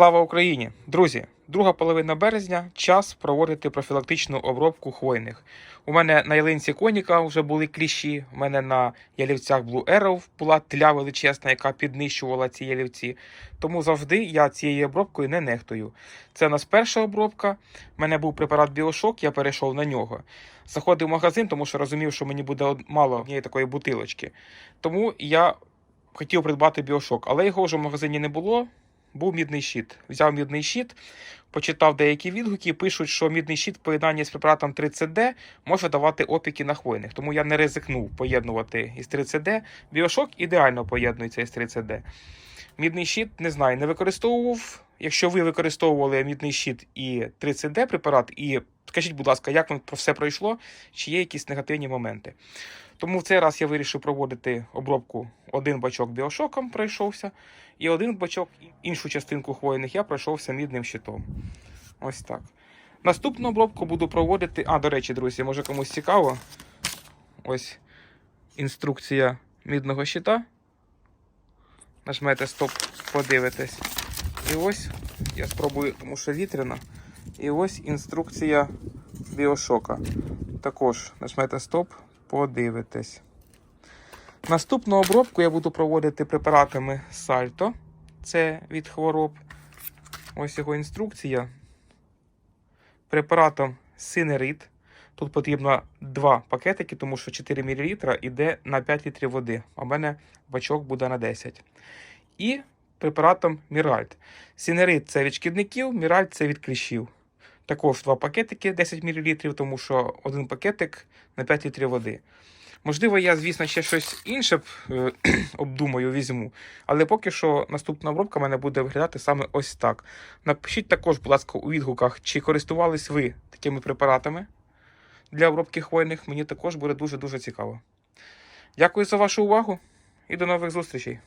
Слава Україні! Друзі, друга половина березня час проводити профілактичну обробку хвойних. У мене на ялинці коніка вже були кліщі. У мене на ялівцях Blue Arrow була тля величезна, яка піднищувала ці ялівці. Тому завжди я цією обробкою не нехтую. Це у нас перша обробка. У мене був препарат Біошок, я перейшов на нього. Заходив в магазин, тому що розумів, що мені буде мало однієї такої бутилочки. Тому я хотів придбати біошок, але його вже в магазині не було був мідний щит. Взяв мідний щит, почитав деякі відгуки, пишуть, що мідний щит в поєднанні з препаратом 30D може давати опіки на хвойних. Тому я не ризикнув поєднувати із 30D. Біошок ідеально поєднується із 30D. Мідний щит, не знаю, не використовував. Якщо ви використовували мідний щит і 30D препарат, і скажіть, будь ласка, як вам про все пройшло, чи є якісь негативні моменти. Тому в цей раз я вирішив проводити обробку один бачок біошоком пройшовся, і один бачок іншу частинку хвойних я пройшовся мідним щитом. Ось так. Наступну обробку буду проводити. А, до речі, друзі, може комусь цікаво. Ось інструкція мідного щита. Нажмете стоп, подивитесь. І ось я спробую, тому що вітряно. І ось інструкція біошока. Також нажмете стоп, подивитесь. Наступну обробку я буду проводити препаратами Сальто. Це від хвороб. Ось його інструкція. Препаратом Синерит. Тут потрібно два пакетики, тому що 4 мл йде на 5 літрів води. А в мене бачок буде на 10. І препаратом Міральт. Синерит це від шкідників, Міральт це від кліщів. Також два пакетики 10 мл, тому що один пакетик на 5 літрів води. Можливо, я, звісно, ще щось інше б, е, обдумаю, візьму. Але поки що наступна обробка в мене буде виглядати саме ось так. Напишіть також, будь ласка, у відгуках, чи користувались ви такими препаратами для обробки хвойних. Мені також буде дуже-дуже цікаво. Дякую за вашу увагу і до нових зустрічей!